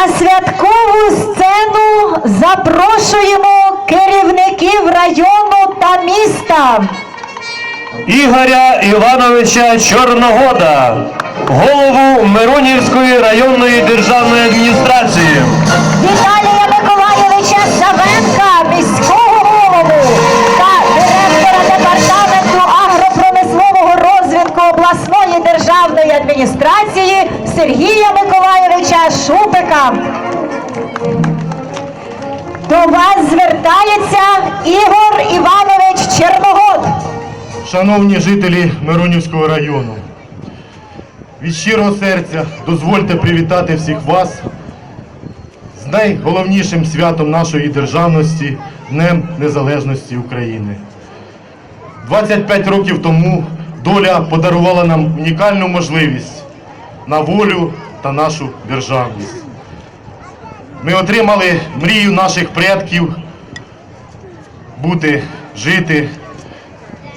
На святкову сцену запрошуємо керівників району та міста. Ігоря Івановича Чорногода, голову Миронівської районної державної адміністрації, Віталія Миколайовича До вас звертається Ігор Іванович Черногод. Шановні жителі Миронівського району, від щирого серця дозвольте привітати всіх вас з найголовнішим святом нашої державності Днем Незалежності України. 25 років тому доля подарувала нам унікальну можливість на волю та нашу державність. Ми отримали мрію наших предків бути, жити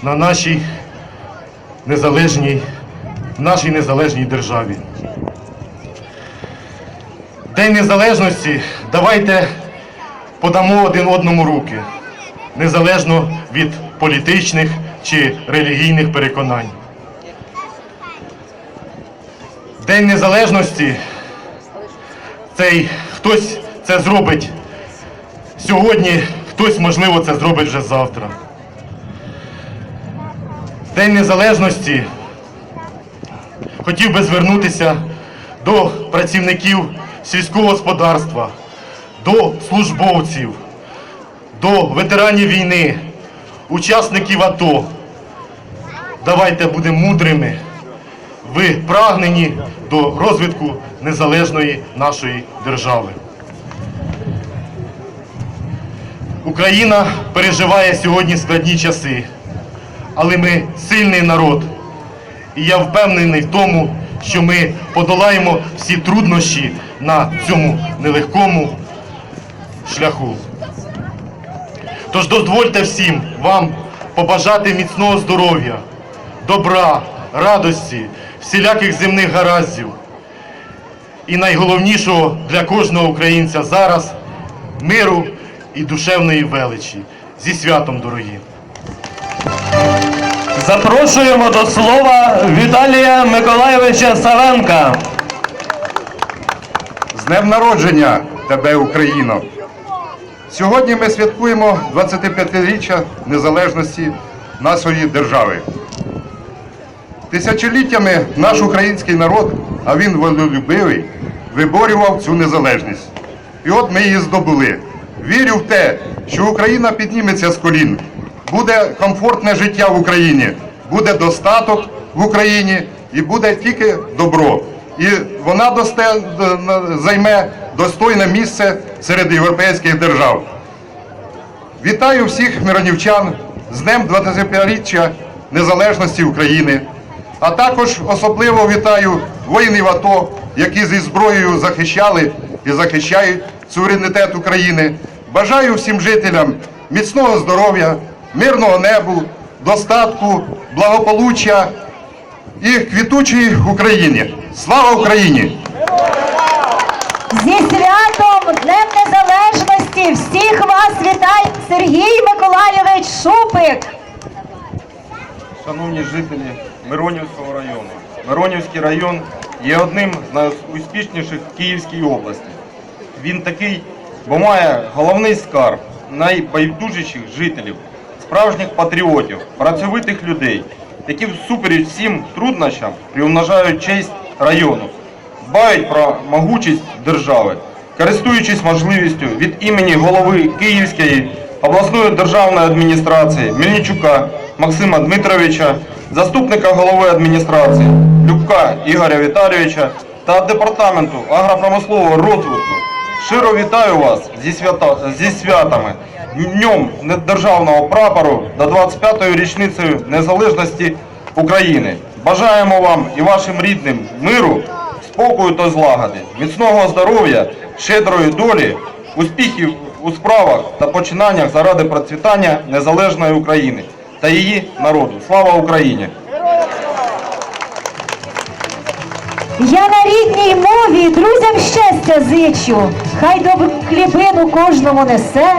на нашій незалежній, в нашій незалежній державі. День незалежності давайте подамо один одному руки, незалежно від політичних чи релігійних переконань. День незалежності цей хтось це зробить сьогодні, хтось, можливо, це зробить вже завтра. День Незалежності хотів би звернутися до працівників сільського господарства, до службовців, до ветеранів війни, учасників АТО. Давайте будемо мудрими в прагненні до розвитку незалежної нашої держави. Україна переживає сьогодні складні часи але ми сильний народ. І я впевнений в тому, що ми подолаємо всі труднощі на цьому нелегкому шляху. Тож дозвольте всім вам побажати міцного здоров'я, добра, радості, всіляких земних гараздів. І найголовнішого для кожного українця зараз миру і душевної величі. Зі святом, дорогі! запрошуємо до слова Віталія Миколайовича Савенка. З днем народження тебе, Україно! Сьогодні ми святкуємо 25-річчя незалежності нашої держави. Тисячоліттями наш український народ, а він волелюбивий, виборював цю незалежність. І от ми її здобули. Вірю в те, що Україна підніметься з колін, буде комфортне життя в Україні, буде достаток в Україні і буде тільки добро. І вона досте, займе достойне місце серед європейських держав. Вітаю всіх миронівчан з Днем 25-річчя Незалежності України, а також особливо вітаю воїнів АТО, які зі зброєю захищали і захищають суверенітет України. Бажаю всім жителям міцного здоров'я, мирного небу, достатку, благополуччя і квітучій Україні. Слава Україні! Зі святом Днем Незалежності всіх вас вітає Сергій Миколайович Шупик. Шановні жителі Миронівського району. Миронівський район є одним з найуспішніших в Київській області. Він такий, бо має головний скарб найбайдужіших жителів, справжніх патріотів, працьовитих людей, які всупереч всім труднощам приумножають честь району, дбають про могучість держави, користуючись можливістю від імені голови Київської обласної державної адміністрації Мельничука Максима Дмитровича, заступника голови адміністрації Любка Ігоря Віталійовича та департаменту агропромислового розвитку. Щиро вітаю вас зі, свята, зі святами, Днем Державного прапору та 25-ю річницею незалежності України. Бажаємо вам і вашим рідним миру, спокою та злагоди, міцного здоров'я, щедрої долі, успіхів у справах та починаннях заради процвітання незалежної України та її народу. Слава Україні! Я на рідній мові друзям щастя зичу, хай добру хлібину кожному несе,